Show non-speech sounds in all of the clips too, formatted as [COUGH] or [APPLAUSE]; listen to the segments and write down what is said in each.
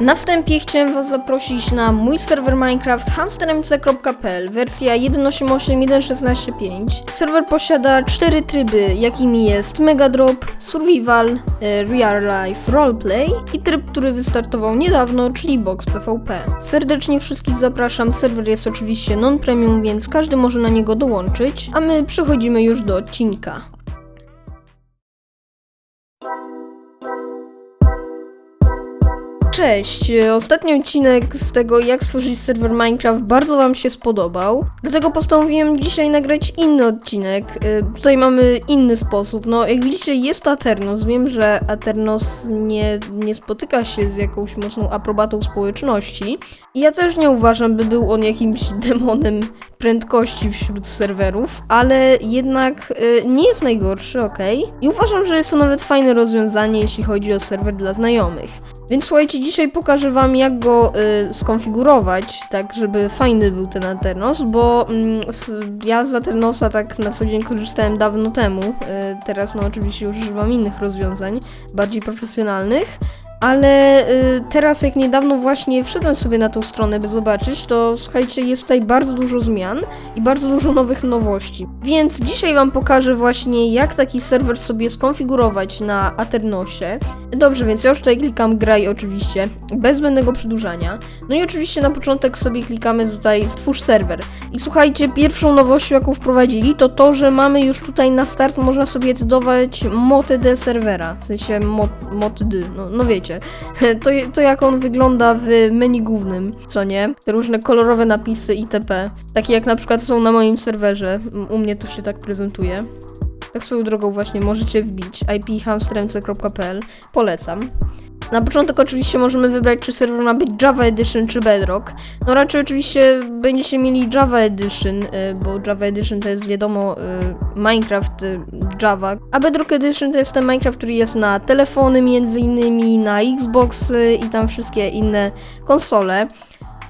Na wstępie chciałem Was zaprosić na mój serwer Minecraft hamstermc.pl wersja 1.8.8.1.16.5. Serwer posiada cztery tryby, jakimi jest Mega Drop, Survival, e, Real Life Roleplay i tryb, który wystartował niedawno, czyli Box PvP. Serdecznie wszystkich zapraszam, serwer jest oczywiście non-premium, więc każdy może na niego dołączyć, a my przechodzimy już do odcinka. Cześć! Ostatni odcinek z tego, jak stworzyć serwer Minecraft, bardzo Wam się spodobał. Dlatego postanowiłem dzisiaj nagrać inny odcinek. Y, Tutaj mamy inny sposób. No, jak widzicie, jest to Aternos. Wiem, że Aternos nie, nie spotyka się z jakąś mocną aprobatą społeczności. I ja też nie uważam, by był on jakimś [LAUGHS] demonem prędkości wśród serwerów, ale jednak y, nie jest najgorszy, ok? I uważam, że jest to nawet fajne rozwiązanie, jeśli chodzi o serwer dla znajomych. Więc słuchajcie, dzisiaj pokażę wam jak go y, skonfigurować, tak żeby fajny był ten Aternos, bo mm, ja z Aternosa tak na co dzień korzystałem dawno temu, y, teraz no oczywiście używam innych rozwiązań, bardziej profesjonalnych, ale y, teraz jak niedawno właśnie wszedłem sobie na tą stronę, by zobaczyć, to słuchajcie, jest tutaj bardzo dużo zmian i bardzo dużo nowych nowości. Więc dzisiaj wam pokażę właśnie jak taki serwer sobie skonfigurować na Aternosie. Dobrze, więc ja już tutaj klikam graj oczywiście, bez zbędnego przedłużania. No i oczywiście na początek sobie klikamy tutaj stwórz serwer. I słuchajcie, pierwszą nowością jaką wprowadzili to to, że mamy już tutaj na start można sobie edytować motd serwera. W sensie mod, mod no, no wiecie. [LAUGHS] To, to jak on wygląda w menu głównym, co nie? Te różne kolorowe napisy itp. Takie jak na przykład są na moim serwerze. U mnie to się tak prezentuje. Tak swoją drogą właśnie możecie wbić iphamstermc.pl. Polecam. Na początek oczywiście możemy wybrać, czy serwer ma być Java Edition czy Bedrock. No raczej oczywiście będziecie mieli Java Edition, y, bo Java Edition to jest wiadomo y, Minecraft y, Java, a Bedrock Edition to jest ten Minecraft, który jest na telefony między innymi, na Xboxy i tam wszystkie inne konsole.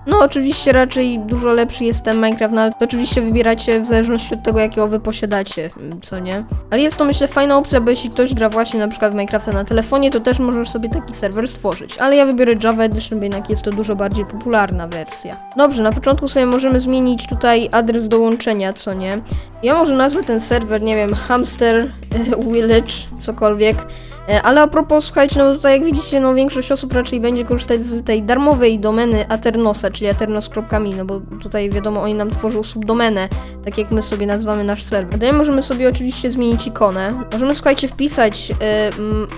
No oczywiście raczej dużo lepszy jest ten Minecraft, no ale to oczywiście wybieracie w zależności od tego jakiego wy posiadacie, co nie? Ale jest to myślę fajna opcja, bo jeśli ktoś gra właśnie na przykład w Minecrafta na telefonie, to też możesz sobie taki serwer stworzyć. Ale ja wybiorę Java Edition, bo jednak jest to dużo bardziej popularna wersja. Dobrze, na początku sobie możemy zmienić tutaj adres dołączenia, co nie? Ja może nazwę ten serwer, nie wiem, Hamster [LAUGHS] Village, cokolwiek. E, Ale a propos, słuchajcie, no tutaj jak widzicie, no większość osób raczej będzie korzystać z tej darmowej domeny Aternosa, czyli aternos.me, no bo tutaj wiadomo, oni nam tworzą subdomenę, tak jak my sobie nazywamy nasz serwer. Dalej możemy sobie oczywiście zmienić ikonę. Możemy, słuchajcie, wpisać y,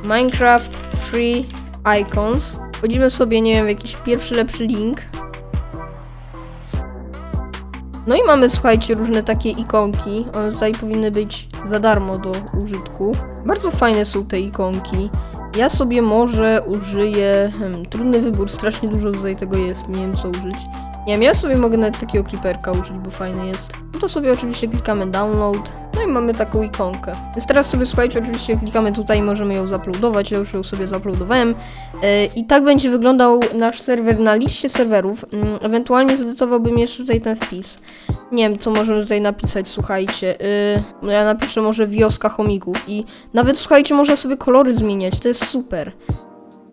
Minecraft Free Icons. Wchodzimy sobie, nie wiem, w jakiś pierwszy lepszy link. No i mamy, słuchajcie, różne takie ikonki. One tutaj powinny być za darmo do użytku. Bardzo fajne są te ikonki. Ja sobie może użyję... Hmm, trudny wybór, strasznie dużo tutaj tego jest, nie wiem co użyć. Nie wiem, ja sobie mogę nawet takiego creeperka użyć, bo fajny jest. No to sobie oczywiście klikamy download. No i mamy taką ikonkę. Więc teraz sobie, słuchajcie, oczywiście klikamy tutaj i możemy ją zaploadować. Ja już ją sobie zaploadowałem. Yy, I tak będzie wyglądał nasz serwer na liście serwerów. Yy, ewentualnie zedytowałbym jeszcze tutaj ten wpis. Nie wiem, co możemy tutaj napisać, słuchajcie. Yy, ja napiszę może wioska chomigów i nawet, słuchajcie, można sobie kolory zmieniać, to jest super.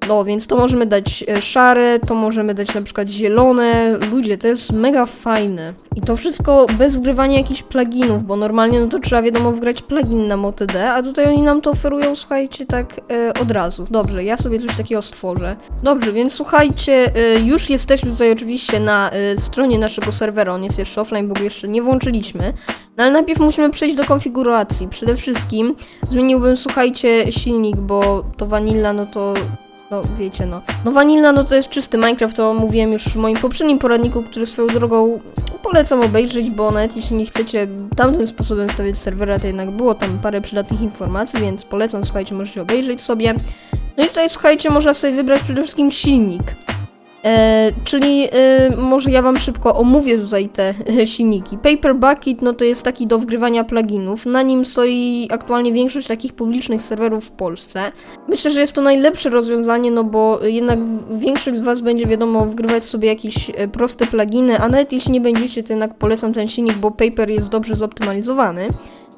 No, więc to możemy dać e, szare, to możemy dać na przykład zielone. Ludzie, to jest mega fajne. I to wszystko bez wgrywania jakichś pluginów, bo normalnie no to trzeba wiadomo wgrać plugin na MoTD, a tutaj oni nam to oferują, słuchajcie, tak e, od razu. Dobrze, ja sobie coś takiego stworzę. Dobrze, więc słuchajcie, e, już jesteśmy tutaj oczywiście na e, stronie naszego serwera, on jest jeszcze offline, bo go jeszcze nie włączyliśmy. No ale najpierw musimy przejść do konfiguracji. Przede wszystkim zmieniłbym, słuchajcie, silnik, bo to Vanilla, no to no wiecie no. No Vanilla no to jest czysty Minecraft, to mówiłem już w moim poprzednim poradniku, który swoją drogą polecam obejrzeć, bo nawet jeśli nie chcecie tamtym sposobem stawiać serwera, to jednak było tam parę przydatnych informacji, więc polecam, słuchajcie, możecie obejrzeć sobie. No i tutaj słuchajcie, można sobie wybrać przede wszystkim silnik. E, czyli e, może ja wam szybko omówię tutaj te e, silniki. Paper Bucket no to jest taki do wgrywania pluginów. Na nim stoi aktualnie większość takich publicznych serwerów w Polsce. Myślę, że jest to najlepsze rozwiązanie, no bo jednak większość z was będzie wiadomo wgrywać sobie jakieś e, proste pluginy, a nawet jeśli nie będziecie, to jednak polecam ten silnik, bo Paper jest dobrze zoptymalizowany.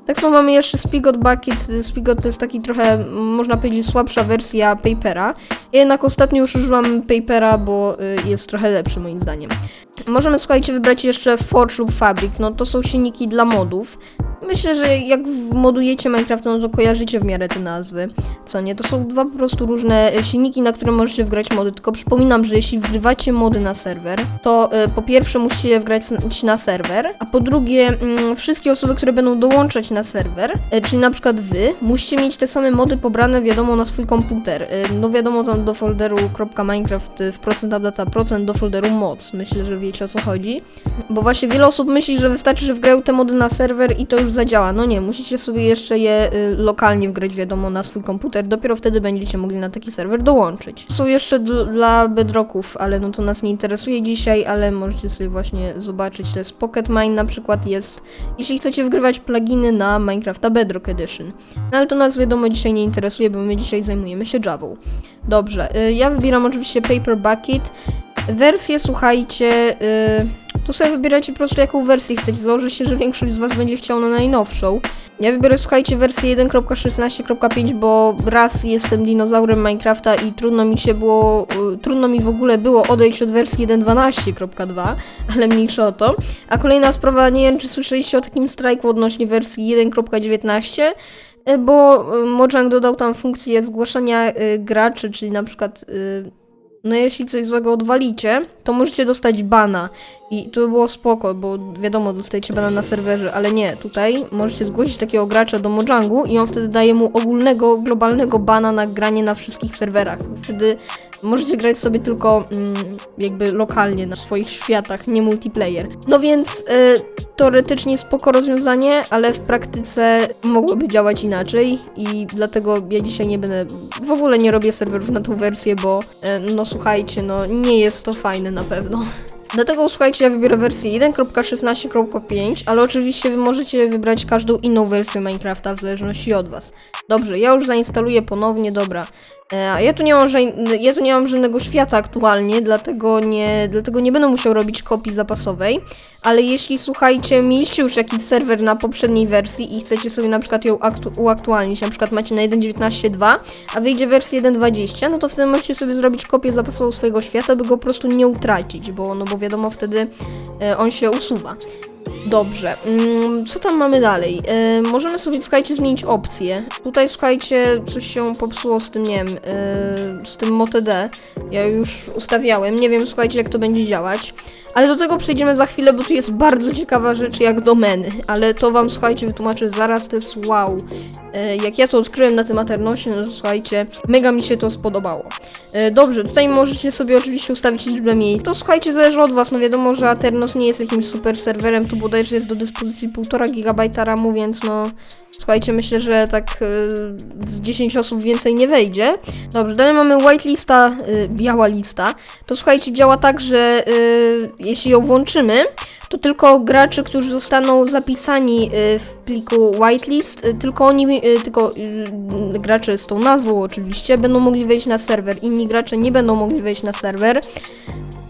Tak samo mamy jeszcze Spigot Bucket. Spigot to jest taki trochę, można powiedzieć, słabsza wersja Papera. Jednak ostatnio już używam Papera, bo y, jest trochę lepszy moim zdaniem. Możemy, słuchajcie, wybrać jeszcze Forge lub Fabric. No to są silniki dla modów. Myślę, że jak modujecie Minecraft, no to kojarzycie w miarę te nazwy. Co nie? To są dwa po prostu różne e, silniki, na które możecie wgrać mody. Tylko przypominam, że jeśli wgrywacie mody na serwer, to e, po pierwsze musicie je wgrać na serwer, a po drugie mm, wszystkie osoby, które będą dołączać na serwer, e, czyli na przykład wy, musicie mieć te same mody pobrane, wiadomo, na swój komputer. E, no wiadomo, tam do folderu .minecraft e, w procent updata procent do folderu mods. Myślę, że wiecie o co chodzi. Bo właśnie wiele osób myśli, że wystarczy, że wgrają te mody na serwer i to już zadziała. No nie, musicie sobie jeszcze je y, lokalnie wgrać, wiadomo, na swój komputer. Dopiero wtedy będziecie mogli na taki serwer dołączyć. Są jeszcze dl- dla bedrocków, ale no to nas nie interesuje dzisiaj, ale możecie sobie właśnie zobaczyć. To jest Pocket Mine na przykład jest, jeśli chcecie wgrywać pluginy na Minecrafta Bedrock Edition. No ale to nas wiadomo dzisiaj nie interesuje, bo my dzisiaj zajmujemy się Javą. Dobrze, y, ja wybieram oczywiście Paper Bucket. Wersję, słuchajcie, y, tu sobie wybieracie po prostu jaką wersję chcecie. Założę się, że większość z Was będzie chciała na najnowszą. Ja wybiorę, słuchajcie, wersję 1.16.5, bo raz jestem dinozaurem Minecrafta i trudno mi się było, y, trudno mi w ogóle było odejść od wersji 1.12.2, ale mniejsza o to. A kolejna sprawa, nie wiem, czy słyszeliście o takim strajku odnośnie wersji 1.19, y, bo y, Mojang dodał tam funkcję zgłaszania y, graczy, czyli na przykład y, no jeśli coś złego odwalicie, to możecie dostać bana. I to by było spoko, bo wiadomo, dostajecie bana na serwerze, ale nie, tutaj możecie zgłosić takiego gracza do Mojangu i on wtedy daje mu ogólnego, globalnego bana na granie na wszystkich serwerach. Wtedy możecie grać sobie tylko mm, jakby lokalnie na swoich światach, nie multiplayer. No więc y, teoretycznie spoko rozwiązanie, ale w praktyce mogłoby działać inaczej i dlatego ja dzisiaj nie będę, w ogóle nie robię serwerów na tą wersję, bo e, no słuchajcie, no nie jest to fajne na pewno. Dlatego słuchajcie, ja wybiorę wersję 1.16.5, ale oczywiście wy możecie wybrać każdą inną wersję Minecrafta w zależności od was. Dobrze, ja już zainstaluję ponownie, dobra. E, ja tu nie mam, ja tu nie mam żadnego świata aktualnie, dlatego nie, dlatego nie będę musiał robić kopii zapasowej. Ale jeśli słuchajcie, mieliście już jakiś serwer na poprzedniej wersji i chcecie sobie na przykład ją aktu- uaktualnić, na przykład macie na 1.19.2, a wyjdzie wersja 1.20, no to wtedy możecie sobie zrobić kopię zapasową swojego świata, by go po prostu nie utracić, bo no bo wiadomo wtedy e, on się usuwa. Dobrze, mm, co tam mamy dalej? E, możemy sobie, słuchajcie, zmienić opcję. Tutaj, słuchajcie, coś się popsuło z tym, nie wiem, e, z tym MoTD. Ja już ustawiałem, nie wiem, słuchajcie, jak to będzie działać. Ale do tego przejdziemy za chwilę, bo tu jest bardzo ciekawa rzecz jak domeny. Ale to wam, słuchajcie, wytłumaczę zaraz, to jest wow. E, jak ja to odkryłem na tym Aternosie, no to słuchajcie, mega mi się to spodobało. E, Dobrze, tutaj możecie sobie oczywiście ustawić liczbę miejsc. To słuchajcie, zależy od was. No wiadomo, że Aternos nie jest jakimś super serwerem, tu bodajże jest do dyspozycji 1,5 GB RAMu, więc no... Słuchajcie, myślę, że tak e, z 10 osób więcej nie wejdzie. Dobrze, dalej mamy whitelista, e, biała lista. To słuchajcie, działa tak, że e, jeśli ją włączymy, to tylko gracze, którzy zostaną zapisani y, w pliku whitelist, y, tylko oni, y, tylko gracze z tą nazwą oczywiście, będą mogli wejść na serwer. Inni gracze nie będą mogli wejść na serwer.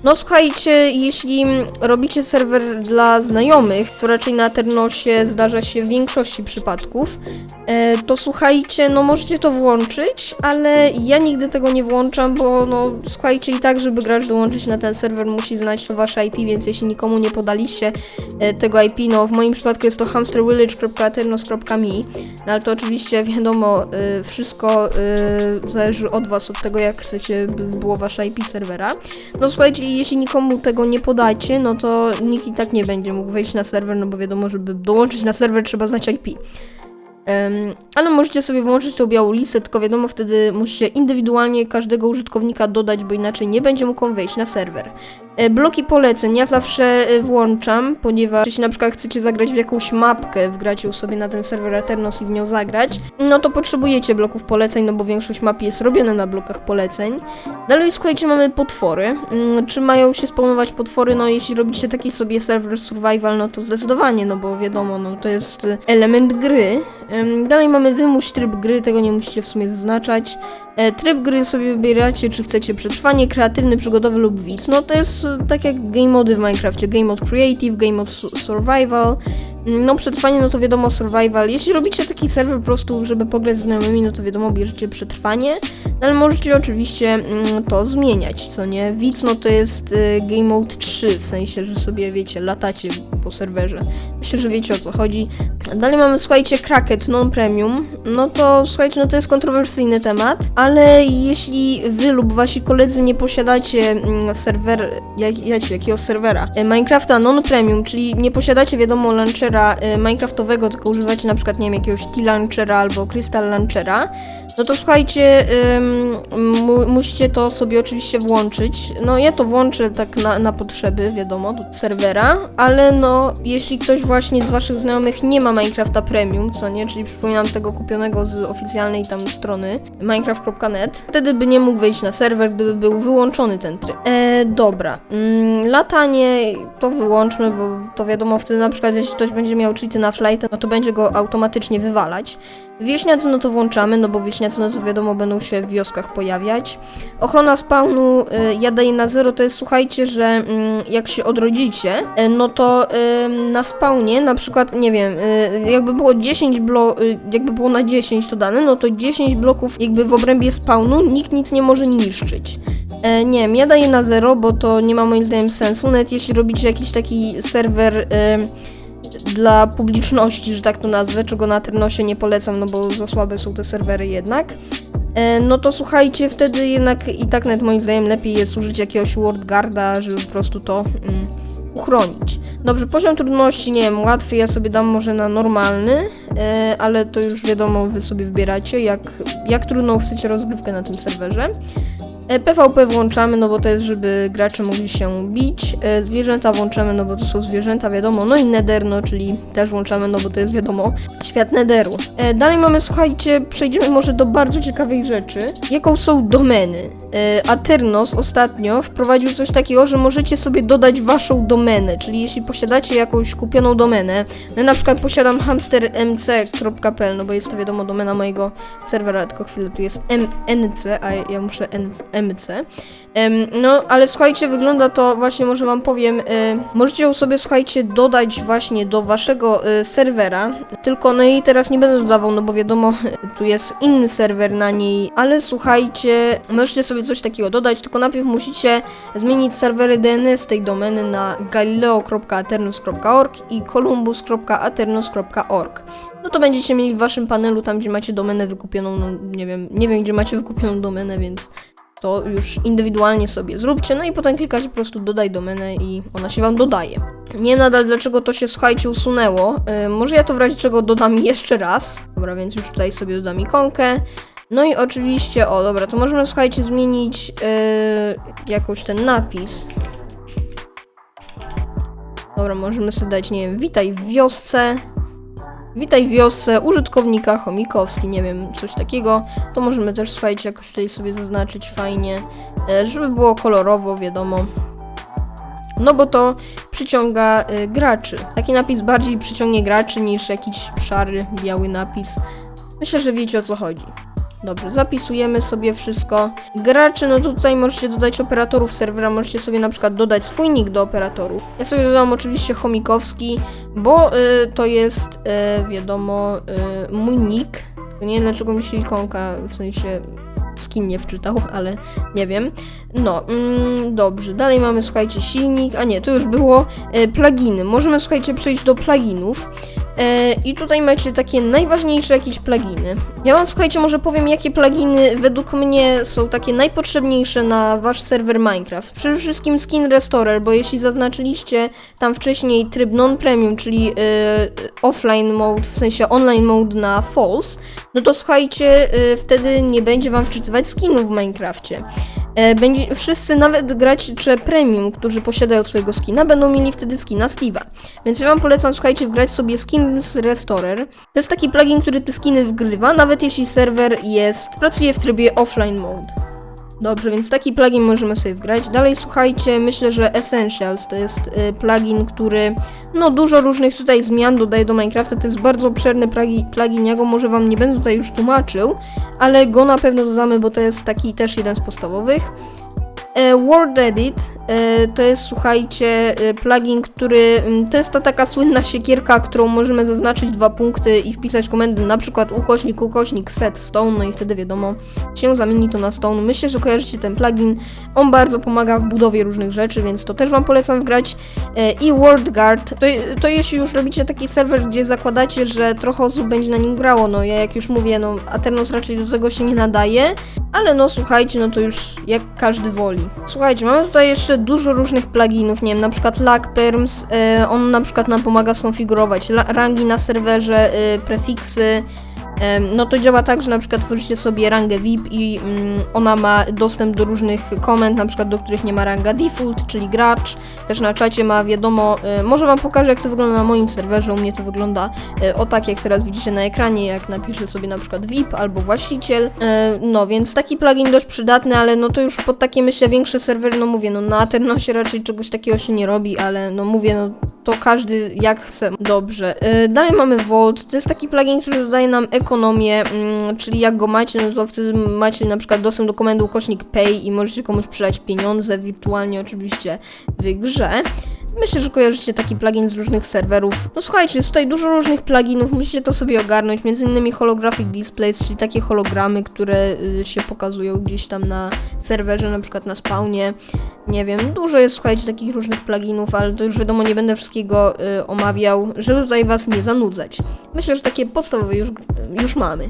No słuchajcie, jeśli robicie serwer dla znajomych, co raczej na Ternosie zdarza się w większości przypadków, e, to słuchajcie, no możecie to włączyć, ale ja nigdy tego nie włączam, bo no słuchajcie i tak, żeby gracz dołączyć na ten serwer musi znać to wasze IP, więc jeśli nikomu nie podaliście e, tego IP, no w moim przypadku jest to hamstervillage.aternos.me, no ale to oczywiście wiadomo, e, wszystko e, zależy od was, od tego jak chcecie, by było wasze IP serwera. No słuchajcie, jeśli nikomu tego nie podacie, no to nikt i tak nie będzie mógł wejść na serwer, no bo wiadomo, żeby dołączyć na serwer trzeba znać IP. Em, ale możecie sobie wyłączyć tą białą listę, tylko wiadomo, wtedy musicie indywidualnie każdego użytkownika dodać, bo inaczej nie będzie mógł on wejść na serwer. E, bloki poleceń ja zawsze e, włączam, ponieważ jeśli na przykład chcecie zagrać w jakąś mapkę, wgracie ją sobie na ten serwer Aternos i w nią zagrać, no to potrzebujecie bloków poleceń, no bo większość map jest robiona na blokach poleceń. Dalej, słuchajcie, mamy potwory. Mm, Czy mają się spawnować potwory? No jeśli robicie taki sobie serwer survival, no to zdecydowanie, no bo wiadomo, no to jest y, element gry. Dalej mamy wymuś tryb gry, tego nie musicie w sumie zaznaczać. E, Tryb gry sobie wybieracie, czy chcecie przetrwanie, kreatywny, przygodowy lub widz. No to jest y, tak jak game mody w Minecrafcie. Game mode creative, game mode su- survival. No, przetrwanie, no to wiadomo, survival. Jeśli robicie taki serwer po prostu, żeby pograć z znajomymi, no to wiadomo, bierzecie przetrwanie. No, ale możecie oczywiście mm, to zmieniać, co nie? Widz, no to jest y, Game Mode 3, w sensie, że sobie, wiecie, latacie po serwerze. Myślę, że wiecie o co chodzi. Dalej mamy, słuchajcie, Kraket non-premium. No to, słuchajcie, no to jest kontrowersyjny temat, ale jeśli wy lub wasi koledzy nie posiadacie mm, serwer, jak, jak, jakiego serwera? E, Minecrafta non-premium, czyli nie posiadacie, wiadomo, launchera e, minecraftowego, tylko używacie na przykład, nie wiem, jakiegoś T-Launchera albo Crystal Launchera, no to słuchajcie, ym, mu, musicie to sobie oczywiście włączyć. No ja to włączę tak na, na potrzeby, wiadomo, do serwera, ale no jeśli ktoś właśnie z waszych znajomych nie ma Minecrafta Premium, co nie, czyli przypominam tego kupionego z oficjalnej tam strony minecraft.net, wtedy by nie mógł wejść na serwer, gdyby był wyłączony ten tryb. E, dobra, mm, latanie to wyłączmy, bo to wiadomo, wtedy na przykład jeśli ktoś będzie miał cheaty na flight, no to będzie go automatycznie wywalać. Wieśniacy no to włączamy, no bo wieśniacy no to wiadomo będą się w wioskach pojawiać. Ochrona spawnu y, ja daję na zero, to jest słuchajcie, że mm, jak się odrodzicie, y, no to y, na spawnie na przykład, nie wiem, y, jakby było 10 blo, y, jakby było na 10 to dane, no to 10 bloków jakby w obrębie spawnu nikt nic nie może niszczyć. E, nie wiem, ja daję na zero, bo to nie ma moim zdaniem sensu, nawet jeśli robicie jakiś taki serwer... Y, dla publiczności, że tak to nazwę, czego na Ternosie nie polecam, no bo za słabe są te serwery jednak. E, No to słuchajcie, wtedy jednak i tak nawet moim zdaniem lepiej jest użyć jakiegoś WordGuarda, żeby po prostu to mm, uchronić. Dobrze, poziom trudności, nie wiem, łatwy, ja sobie dam może na normalny, e, ale to już wiadomo, wy sobie wybieracie, jak, jak trudną chcecie rozgrywkę na tym serwerze. E, PvP włączamy, no bo to jest, żeby gracze mogli się bić. E, Zwierzęta włączamy, no bo to są zwierzęta, wiadomo. No i Nether, no czyli też włączamy, no bo to jest, wiadomo, świat Netheru. E, Dalej mamy, słuchajcie, przejdziemy może do bardzo ciekawej rzeczy, jaką są domeny. E, Aternos ostatnio wprowadził coś takiego, że możecie sobie dodać waszą domenę, czyli jeśli posiadacie jakąś kupioną domenę, no na przykład posiadam hamstermc.pl, no bo jest to, wiadomo, domena mojego serwera, tylko chwilę, tu jest MNC, a ja muszę N MC. No, ale słuchajcie, wygląda to właśnie, może wam powiem, y, możecie ją sobie, słuchajcie, dodać właśnie do waszego y, serwera, tylko no i teraz nie będę dodawał, no bo wiadomo, [LAUGHS] tu jest inny serwer na niej, ale słuchajcie, możecie sobie coś takiego dodać, tylko najpierw musicie zmienić serwery DNS tej domeny na galileo.aternos.org i columbus.aternos.org. No to będziecie mieli w waszym panelu, tam gdzie macie domenę wykupioną, no nie wiem, nie wiem gdzie macie wykupioną domenę, więc to już indywidualnie sobie zróbcie, no i potem klikacie po prostu dodaj domenę i ona się wam dodaje. Nie wiem nadal dlaczego to się, słuchajcie, usunęło. Yy, może ja to w razie czego dodam [LAUGHS] jeszcze raz. Dobra, więc już tutaj sobie dodam ikonkę. No i oczywiście, o dobra, to możemy, słuchajcie, zmienić yy, jakoś ten napis. Dobra, możemy sobie dać, nie wiem, witaj w wiosce. Witaj wiosce użytkownika chomikowski, nie wiem, coś takiego. To możemy też, słuchajcie, jakoś tutaj sobie zaznaczyć fajnie, e, żeby było kolorowo, wiadomo. No bo to przyciąga y, graczy. Taki napis bardziej przyciągnie graczy niż jakiś szary, biały napis. Myślę, że wiecie o co chodzi. Dobrze, zapisujemy sobie wszystko. Graczy, no tutaj możecie dodać operatorów serwera, możecie sobie na przykład dodać swój nick do operatorów. Ja sobie dodam oczywiście chomikowski, bo y, to jest, y, wiadomo, y, mój nick. Nie wiem dlaczego mi się ikonka, w sensie skin nie wczytał, [LAUGHS] ale nie wiem. No, mm, dobrze. Dalej mamy, słuchajcie, silnik. A nie, to już było e, pluginy. Możemy, słuchajcie, przejść do pluginów. E, I tutaj macie takie najważniejsze jakieś pluginy. Ja wam, słuchajcie, może powiem, jakie pluginy według mnie są takie najpotrzebniejsze na wasz serwer Minecraft. Przede wszystkim Skin Restorer, bo jeśli zaznaczyliście tam wcześniej tryb non-premium, czyli e, offline mode, w sensie online mode na false, no to słuchajcie, e, wtedy nie będzie wam wczytywać skinów w Minecrafcie. E, Będzie, wszyscy, nawet gracze premium, którzy posiadają swojego skina, będą mieli wtedy skina Steve'a. Więc ja wam polecam, słuchajcie, wgrać sobie Skins Restorer. To jest taki plugin, który te skiny wgrywa, nawet jeśli serwer jest, pracuje w trybie offline mode. Dobrze, więc taki plugin możemy sobie wgrać. Dalej słuchajcie, myślę, że Essentials to jest y, plugin, który no dużo różnych tutaj zmian dodaje do Minecrafta. To jest bardzo obszerny plugin, plugin, ja go może wam nie będę tutaj już tłumaczył, ale go na pewno dodamy, bo to jest taki też jeden z podstawowych. E, Word Edit to jest, słuchajcie, e, plugin, który, mm, to jest ta taka słynna siekierka, którą możemy zaznaczyć dwa punkty i wpisać komendę, na przykład ukośnik, ukośnik, set, stone, no i wtedy wiadomo, się zamieni to na stone. Myślę, że kojarzycie ten plugin, on bardzo pomaga w budowie różnych rzeczy, więc to też wam polecam wgrać. E, I WordGuard, to, to jeśli już robicie taki serwer, gdzie zakładacie, że trochę osób będzie na nim grało, no ja jak już mówię, no Aternos raczej do tego się nie nadaje, ale no słuchajcie, no to już jak każdy woli. Słuchajcie, mamy tutaj jeszcze dużo różnych pluginów, nie wiem, na przykład Lag Perms, e, on na przykład nam pomaga skonfigurować rangi na serwerze, e, prefiksy, No to działa tak, że na przykład tworzycie sobie rangę VIP i mm, ona ma dostęp do różnych komend, na przykład do których nie ma ranga default, czyli gracz. Też na czacie ma wiadomo, y, może wam pokażę jak to wygląda na moim serwerze, u mnie to wygląda y, o tak jak teraz widzicie na ekranie, jak napiszę sobie na przykład VIP albo właściciel. Y, No więc taki plugin dość przydatny, ale no to już pod takie myślę większe serwery, no mówię, no na Aternosie raczej czegoś takiego się nie robi, ale no mówię, no to każdy jak chce. Dobrze. Dalej mamy Vault. To jest taki plugin, który dodaje nam ekonomię, mm, czyli jak go macie, no to wtedy macie na przykład dostęp do komendy ukośnik pay i możecie komuś przelać pieniądze wirtualnie oczywiście w grze. Myślę, że kojarzycie taki plugin z różnych serwerów. No słuchajcie, jest tutaj dużo różnych pluginów, musicie to sobie ogarnąć, między innymi holographic displays, czyli takie hologramy, które y, się pokazują gdzieś tam na serwerze, na przykład na spawnie. Nie wiem, dużo jest, słuchajcie, takich różnych pluginów, ale to już wiadomo, nie będę wszystkiego y, omawiał, żeby tutaj was nie zanudzać. Myślę, że takie podstawowe już, już mamy.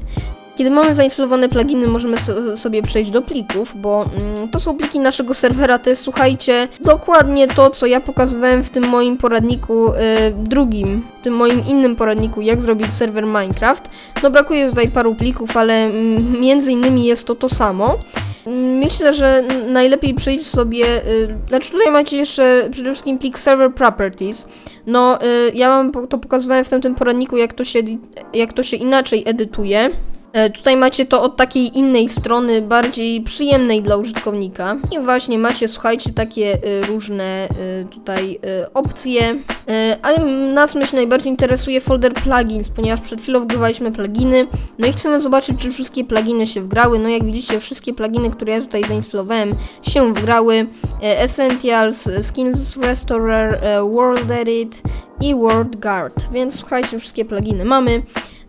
Kiedy mamy zainstalowane pluginy, możemy so, sobie przejść do plików, bo mm, to są pliki naszego serwera. To jest, słuchajcie, dokładnie to, co ja pokazywałem w tym moim poradniku y, drugim, w tym moim innym poradniku, jak zrobić serwer Minecraft. No brakuje tutaj paru plików, ale mm, między innymi jest to to samo. Mm, Myślę, że najlepiej przejść sobie. Y, znaczy, tutaj macie jeszcze przede wszystkim plik Server Properties. No, y, ja wam to pokazywałem w tamtym poradniku, jak to się, jak to się inaczej edytuje. E, Tutaj macie to od takiej innej strony, bardziej przyjemnej dla użytkownika. I właśnie macie, słuchajcie, takie y, różne y, tutaj opcje. Ale nas, myślę, najbardziej interesuje folder plugins, ponieważ przed chwilą wgrywaliśmy pluginy. No i chcemy zobaczyć, czy wszystkie pluginy się wgrały. No jak widzicie, wszystkie pluginy, które ja tutaj zainstalowałem, się wgrały. E, Essentials, e, Skins Restorer, e, World Edit i World Guard. Więc słuchajcie, wszystkie pluginy mamy.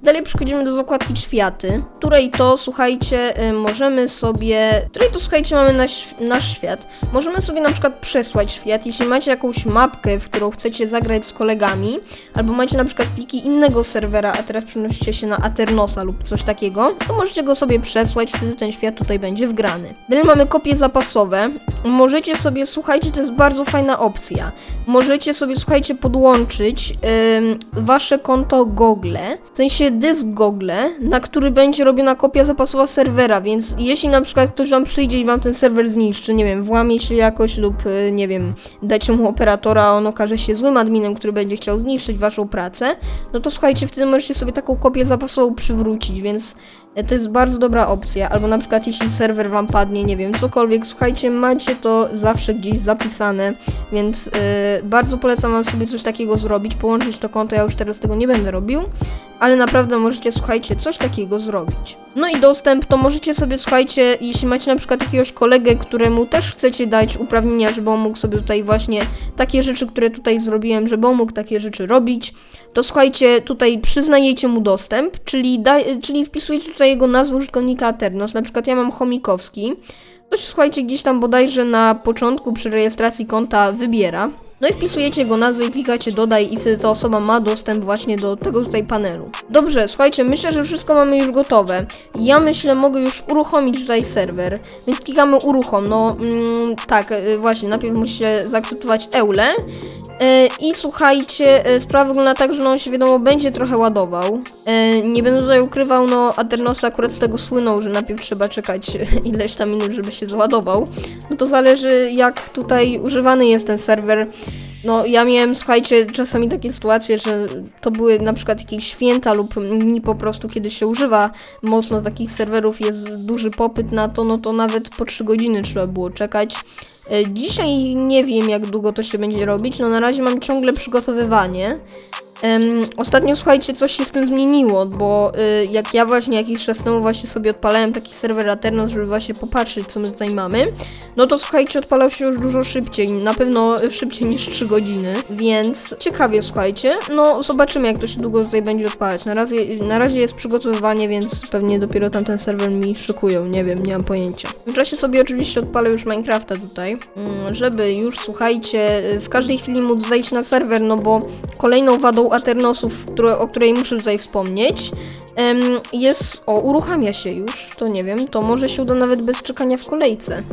Dalej przechodzimy do zakładki światy, której to, słuchajcie, y, możemy sobie, której to, słuchajcie, mamy nasz, nasz świat. Możemy sobie na przykład przesłać świat, jeśli macie jakąś mapkę, w którą chcecie zagrać z kolegami, albo macie na przykład pliki innego serwera, a teraz przenosicie się na Aternosa lub coś takiego, to możecie go sobie przesłać, wtedy ten świat tutaj będzie wgrany. Dalej mamy kopie zapasowe. Możecie sobie, słuchajcie, to jest bardzo fajna opcja. Możecie sobie, słuchajcie, podłączyć ym, wasze konto Google, w sensie dysk Google, na który będzie robiona kopia zapasowa serwera, więc jeśli na przykład ktoś wam przyjdzie i wam ten serwer zniszczy, nie wiem, włamie się jakoś lub, y, nie wiem, dacie mu operatora, a on okaże się złym adminem, który będzie chciał zniszczyć waszą pracę, no to słuchajcie, wtedy możecie sobie taką kopię zapasową przywrócić, więc e, to jest bardzo dobra opcja. Albo na przykład jeśli serwer wam padnie, nie wiem, cokolwiek, słuchajcie, macie to zawsze gdzieś zapisane, więc y, bardzo polecam wam sobie coś takiego zrobić, połączyć to konto, ja już teraz tego nie będę robił, ale naprawdę możecie, słuchajcie, coś takiego zrobić. No i dostęp to możecie sobie, słuchajcie, jeśli macie na przykład jakiegoś kolegę, któremu też chcecie dać uprawnienia, żeby on mógł sobie tutaj właśnie takie rzeczy, które tutaj zrobiłem, żeby on mógł takie rzeczy robić, to słuchajcie, tutaj przyznajecie mu dostęp, czyli, da, czyli wpisujecie tutaj jego nazwę użytkownika Aternos, na przykład ja mam Chomikowski, to się słuchajcie gdzieś tam bodajże na początku przy rejestracji konta wybiera. No i wpisujecie jego nazwę i klikacie dodaj i wtedy ta osoba ma dostęp właśnie do tego tutaj panelu. Dobrze, słuchajcie, myślę, że wszystko mamy już gotowe. Ja myślę, mogę już uruchomić tutaj serwer, więc klikamy uruchom. No mm, tak, y, właśnie, najpierw musicie zaakceptować EULE. E, I słuchajcie, e, sprawa wygląda tak, że no on się wiadomo będzie trochę ładował. Nie będę tutaj ukrywał, no Aternos akurat z tego słynął, że najpierw trzeba czekać [LAUGHS] ileś tam minut, żeby się załadował. No to zależy jak tutaj używany jest ten serwer. No ja miałem, słuchajcie, czasami takie sytuacje, że to były na przykład jakieś święta lub dni po prostu, kiedy się używa mocno takich serwerów, jest duży popyt na to, no to nawet po 3 godziny trzeba było czekać. E, Dzisiaj nie wiem, jak długo to się będzie robić. No na razie mam ciągle przygotowywanie. Em, ostatnio słuchajcie, coś się z tym zmieniło, bo y, jak ja właśnie jakiś czas temu właśnie sobie odpalałem taki serwer Aternos, żeby właśnie popatrzeć, co my tutaj mamy, no to słuchajcie, odpalał się już dużo szybciej, na pewno szybciej niż 3 godziny, więc ciekawie słuchajcie, no zobaczymy jak to się długo tutaj będzie odpalać. Na razie, na razie jest przygotowywanie, więc pewnie dopiero tam ten serwer mi szykują, nie wiem, nie mam pojęcia. W czasie sobie oczywiście odpalę już Minecrafta tutaj, mm, żeby już słuchajcie, w każdej chwili móc wejść na serwer, no bo kolejną wadą Aternosów, które, o której muszę tutaj wspomnieć, jest, o, uruchamia się już, to nie wiem, to może się uda nawet bez czekania w kolejce.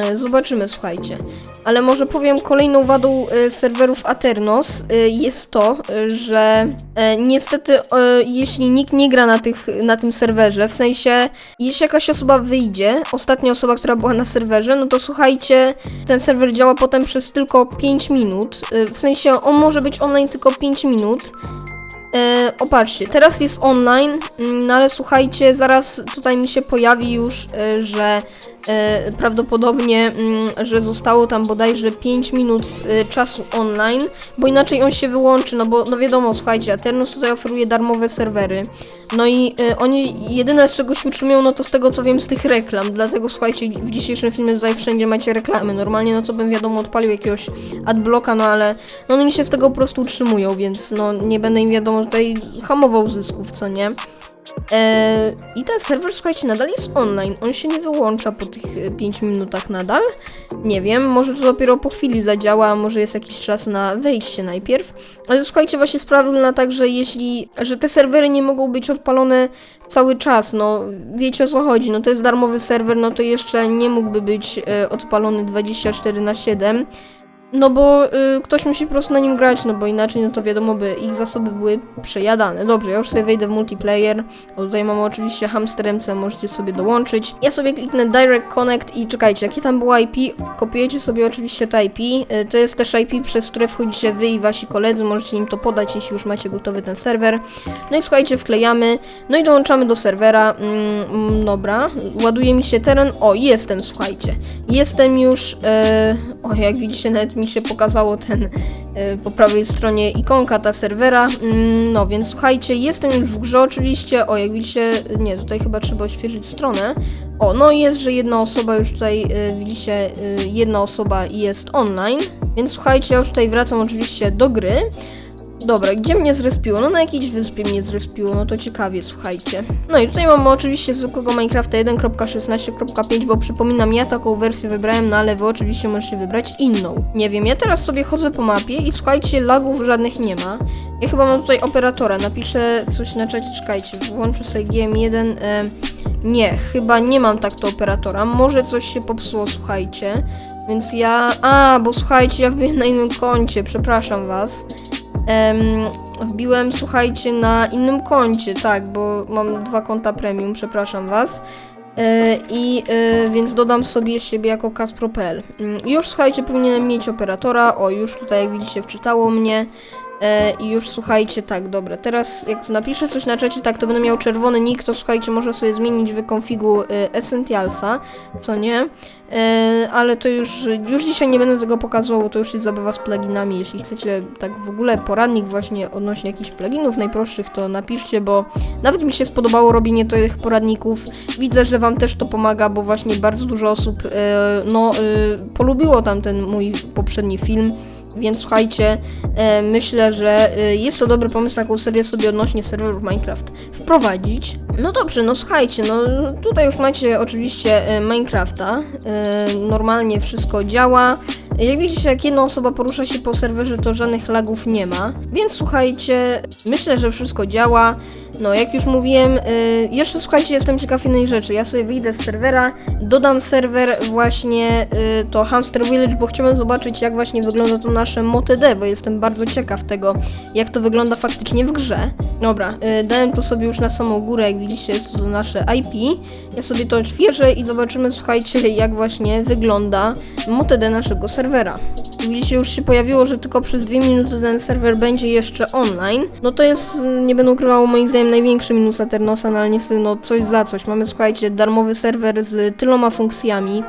E, Zobaczymy, słuchajcie. Ale może powiem, kolejną wadą e, serwerów Aternos e, jest to, że niestety, jeśli nikt nie gra na, tych, na tym serwerze, w sensie, jeśli jakaś osoba wyjdzie, ostatnia osoba, która była na serwerze, no to słuchajcie, ten serwer działa potem przez tylko 5 minut. W sensie, on może być online tylko 5 minut. E, opatrzcie, teraz jest online, mm, no ale słuchajcie, zaraz tutaj mi się pojawi już, że e, prawdopodobnie, mm, że zostało tam bodajże 5 minut e, czasu online, bo inaczej on się wyłączy, no bo no wiadomo, słuchajcie, Aternus tutaj oferuje darmowe serwery, no i e, oni jedyne z czego się utrzymują, no to z tego co wiem z tych reklam, dlatego słuchajcie, w dzisiejszym filmie tutaj wszędzie macie reklamy, normalnie no to bym wiadomo odpalił jakiegoś adblocka, no ale no oni się z tego po prostu utrzymują, więc no nie będę im wiadomo tutaj hamował zysków, co nie? Eee, I ten serwer, słuchajcie, nadal jest online. On się nie wyłącza po tych 5 minutach nadal. Nie wiem, może to dopiero po chwili zadziała, może jest jakiś czas na wejście najpierw. Ale słuchajcie, właśnie sprawa wygląda tak, że jeśli, że te serwery nie mogą być odpalone cały czas, no wiecie o co chodzi, no to jest darmowy serwer, no to jeszcze nie mógłby być e, odpalony 24 na 7. No bo y, ktoś musi po prostu na nim grać, no bo inaczej, no to wiadomo, by ich zasoby były przejadane. Dobrze, ja już sobie wejdę w multiplayer. O, tutaj mamy oczywiście Hamster MC, możecie sobie dołączyć. Ja sobie kliknę Direct Connect i czekajcie, jakie tam było IP? Kopiujecie sobie oczywiście to IP. Y, to jest też IP, przez które wchodzicie wy i wasi koledzy, możecie im to podać, jeśli już macie gotowy ten serwer. No i słuchajcie, wklejamy, no i dołączamy do serwera. Mm, mm, dobra, ładuje mi się teren. O, jestem, słuchajcie. Jestem już, e, o jak widzicie, nawet mi się pokazało ten e, po prawej stronie ikonka ta serwera. Mm, no więc słuchajcie, jestem już w grze oczywiście. O, jak widzicie, nie, tutaj chyba trzeba odświeżyć stronę. O, no jest, że jedna osoba już tutaj, e, widzicie, e, jedna osoba jest online. Więc słuchajcie, ja już tutaj wracam oczywiście do gry. Dobra, gdzie mnie zrespiło? No na jakiejś wyspie mnie zrespiło, no to ciekawie, słuchajcie. No i tutaj mamy oczywiście zwykłego Minecrafta 1.16.5, bo przypominam, ja taką wersję wybrałem, no ale wy oczywiście możecie wybrać inną. Nie wiem, ja teraz sobie chodzę po mapie i słuchajcie, lagów żadnych nie ma. Ja chyba mam tutaj operatora, napiszę coś na czacie, czekajcie, włączę sobie GM1. E, nie, chyba nie mam tak to operatora, może coś się popsuło, słuchajcie. Więc ja... A, bo słuchajcie, ja wbiłem na innym koncie, przepraszam was. Em, wbiłem, słuchajcie, na innym koncie, tak, bo mam dwa konta premium, przepraszam was. E, I e, więc dodam sobie siebie jako Kaspro.pl. Mm, Już słuchajcie, powinienem mieć operatora. O, już tutaj jak widzicie wczytało mnie. E, I już słuchajcie, tak, dobra. Teraz jak napiszę coś na czacie, tak, to będę miał czerwony nick, to słuchajcie, może sobie zmienić w konfigu e, Essentialsa, co nie? E, ale to już, już dzisiaj nie będę tego pokazywał, bo to już jest zabawa z pluginami. Jeśli chcecie tak w ogóle poradnik właśnie odnośnie jakichś pluginów najprostszych, to napiszcie, bo nawet mi się spodobało robienie tych poradników. Widzę, że wam też to pomaga, bo właśnie bardzo dużo osób e, no, e, polubiło tam ten mój poprzedni film. Więc słuchajcie, e, myślę, że e, jest to dobry pomysł taką serię sobie odnośnie serwerów Minecraft wprowadzić. No dobrze, no słuchajcie, no tutaj już macie oczywiście e, Minecrafta. E, normalnie wszystko działa. Jak widzicie, jak jedna osoba porusza się po serwerze, to żadnych lagów nie ma. Więc słuchajcie, myślę, że wszystko działa. No, jak już mówiłem, y, jeszcze słuchajcie, jestem ciekaw innej rzeczy. Ja sobie wyjdę z serwera, dodam serwer właśnie y, to Hamster Village, bo chciałem zobaczyć, jak właśnie wygląda to nasze MoTD, bo jestem bardzo ciekaw tego, jak to wygląda faktycznie w grze. Dobra, y, dałem to sobie już na samą górę, jak widzicie, jest to nasze IP. Ja sobie to odświeżę i zobaczymy, słuchajcie, jak właśnie wygląda MoTD naszego serwera. Widzicie, już się pojawiło, że tylko przez dwie minuty ten serwer będzie jeszcze online. No to jest, nie będę ukrywał, moim zdaniem największy minus Aternosa, no ale niestety, no coś za coś. Mamy, słuchajcie, darmowy serwer z tyloma funkcjami.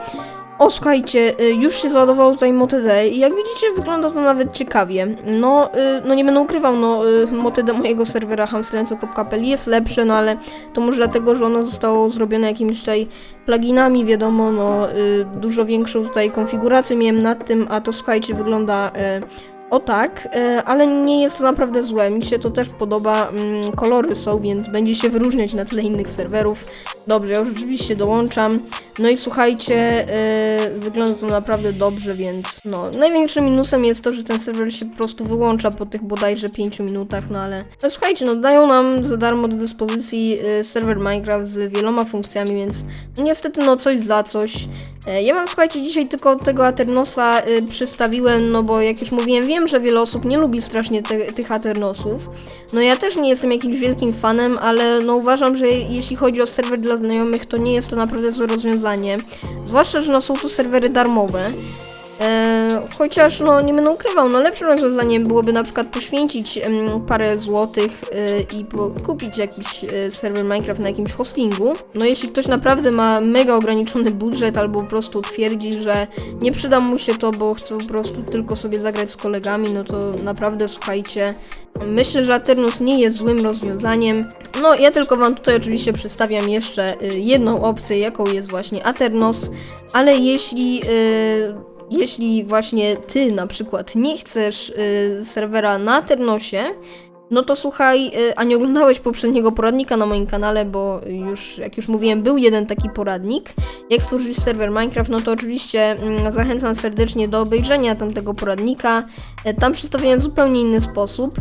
O, słuchajcie, y, już się załadowało tutaj MoTD i jak widzicie wygląda to nawet ciekawie. No, y, no nie będę ukrywał, no y, MoTD mojego serwera hamstrenco.pl jest lepsze, no ale to może dlatego, że ono zostało zrobione jakimiś tutaj pluginami, wiadomo, no dużo większą tutaj konfigurację miałem nad tym, a to słuchajcie wygląda o tak, y, ale nie jest to naprawdę złe, mi się to też podoba, mm, kolory są, więc będzie się wyróżniać na tle innych serwerów. Dobrze, ja już rzeczywiście dołączam. No i słuchajcie, yy, wygląda to naprawdę dobrze, więc no. Największym minusem jest to, że ten serwer się po prostu wyłącza po tych bodajże 5 minutach, no ale. No słuchajcie, no dają nam za darmo do dyspozycji yy, serwer Minecraft z wieloma funkcjami, więc no, niestety no coś za coś. E, Ja wam słuchajcie dzisiaj tylko tego Aternosa przedstawiłem, no bo jak już mówiłem, wiem, że wiele osób nie lubi strasznie te, tych Aternosów. No ja też nie jestem jakimś wielkim fanem, ale no uważam, że jeśli chodzi o serwer dla znajomych, to nie jest to naprawdę złe rozwiązanie. Zwłaszcza, że no są tu serwery darmowe. E, chociaż no nie będę ukrywał, no lepszym rozwiązaniem byłoby na przykład poświęcić em, parę złotych e, i kupić jakiś e, serwer Minecraft na jakimś hostingu. No jeśli ktoś naprawdę ma mega ograniczony budżet albo po prostu twierdzi, że nie przyda mu się to, bo chce po prostu tylko sobie zagrać z kolegami, no to naprawdę słuchajcie, Myślę, że Aternus nie jest złym rozwiązaniem. No, ja tylko Wam tutaj oczywiście przedstawiam jeszcze y, jedną opcję, jaką jest właśnie Aternos, ale jeśli. Y, jeśli właśnie ty na przykład nie chcesz y, serwera na Aternosie, no to słuchaj, y, a nie oglądałeś poprzedniego poradnika na moim kanale, bo już, jak już mówiłem, był jeden taki poradnik. Jak stworzyć serwer Minecraft, no to oczywiście mm, zachęcam serdecznie do obejrzenia tamtego poradnika. E, Tam przedstawiłem w zupełnie inny sposób.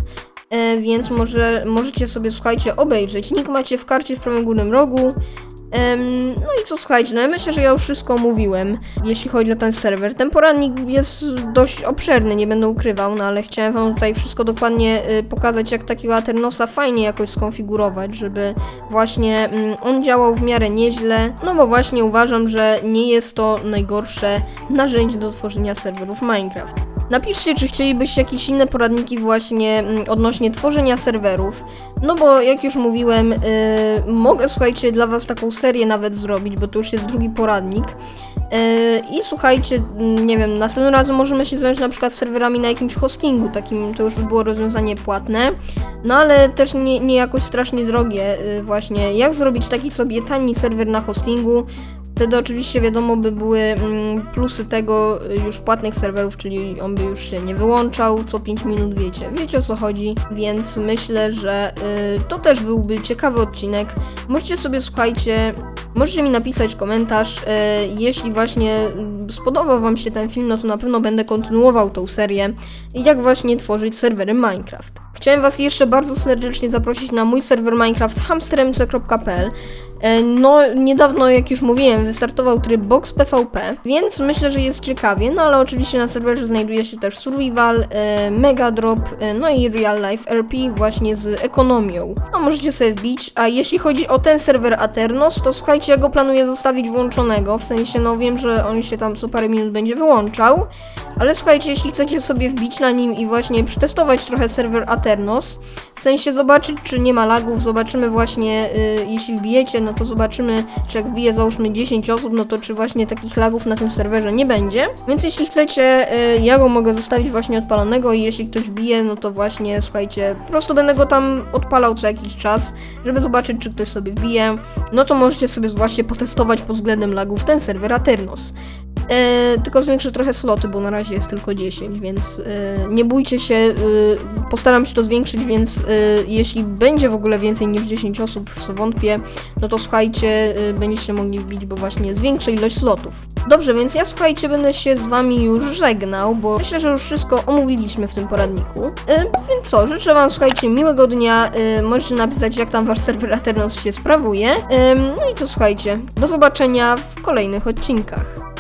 E, więc może możecie sobie, słuchajcie, obejrzeć. Link macie w karcie w prawym górnym rogu. Em, no i co, słuchajcie, no ja myślę, że ja już wszystko mówiłem, jeśli chodzi o ten serwer. Ten poradnik jest dość obszerny, nie będę ukrywał, no ale chciałem wam tutaj wszystko dokładnie y, pokazać, jak takiego Aternosa fajnie jakoś skonfigurować, żeby właśnie mm, on działał w miarę nieźle, no bo właśnie uważam, że nie jest to najgorsze narzędzie do tworzenia serwerów Minecraft. Napiszcie, czy chcielibyście jakieś inne poradniki właśnie mm, odnośnie tworzenia serwerów. No bo jak już mówiłem, yy, mogę słuchajcie dla was taką serię nawet zrobić, bo to już jest drugi poradnik. Yy, I słuchajcie, mm, nie wiem, następnym razem możemy się zająć na przykład serwerami na jakimś hostingu, takim to już by było rozwiązanie płatne. No ale też nie, nie jakoś strasznie drogie, yy, właśnie jak zrobić taki sobie tani serwer na hostingu. Wtedy oczywiście wiadomo by były mm, plusy tego y, już płatnych serwerów, czyli on by już się nie wyłączał co 5 minut, wiecie, wiecie o co chodzi, więc myślę, że y, to też byłby ciekawy odcinek. Możecie sobie, słuchajcie, możecie mi napisać komentarz, y, jeśli właśnie y, spodobał wam się ten film, no to na pewno będę kontynuował tą serię, jak właśnie tworzyć serwery Minecraft. Chciałem was jeszcze bardzo serdecznie zaprosić na mój serwer Minecraft hamstermc.pl E, No, niedawno, jak już mówiłem, wystartował tryb Box PvP, więc myślę, że jest ciekawie, no ale oczywiście na serwerze znajduje się też Survival, e, Mega Drop, e, no i Real Life RP właśnie z ekonomią. No, możecie sobie wbić, a jeśli chodzi o ten serwer Aternos, to słuchajcie, ja go planuję zostawić włączonego, w sensie, no wiem, że on się tam co parę minut będzie wyłączał, ale słuchajcie, jeśli chcecie sobie wbić na nim i właśnie przetestować trochę serwer Aternos, w sensie zobaczyć, czy nie ma lagów, zobaczymy właśnie, y, jeśli wbijecie, no to zobaczymy, czy jak wbije załóżmy 10 osób, no to czy właśnie takich lagów na tym serwerze nie będzie. Więc jeśli chcecie, y, ja go mogę zostawić właśnie odpalonego i jeśli ktoś wbije, no to właśnie, słuchajcie, po prostu będę go tam odpalał co jakiś czas, żeby zobaczyć, czy ktoś sobie wbije. No to możecie sobie właśnie potestować pod względem lagów ten serwer Aternos. E, tylko zwiększę trochę sloty, bo na razie jest tylko 10, więc e, nie bójcie się, e, postaram się to zwiększyć, więc e, jeśli będzie w ogóle więcej niż 10 osób, w co wątpię, no to słuchajcie, e, będziecie mogli wbić, bo właśnie zwiększę ilość slotów. Dobrze, więc ja słuchajcie, będę się z wami już żegnał, bo myślę, że już wszystko omówiliśmy w tym poradniku. E, więc co, życzę wam, słuchajcie, miłego dnia, e, możecie napisać, jak tam wasz serwer Aternos się sprawuje. E, no i co, słuchajcie, do zobaczenia w kolejnych odcinkach.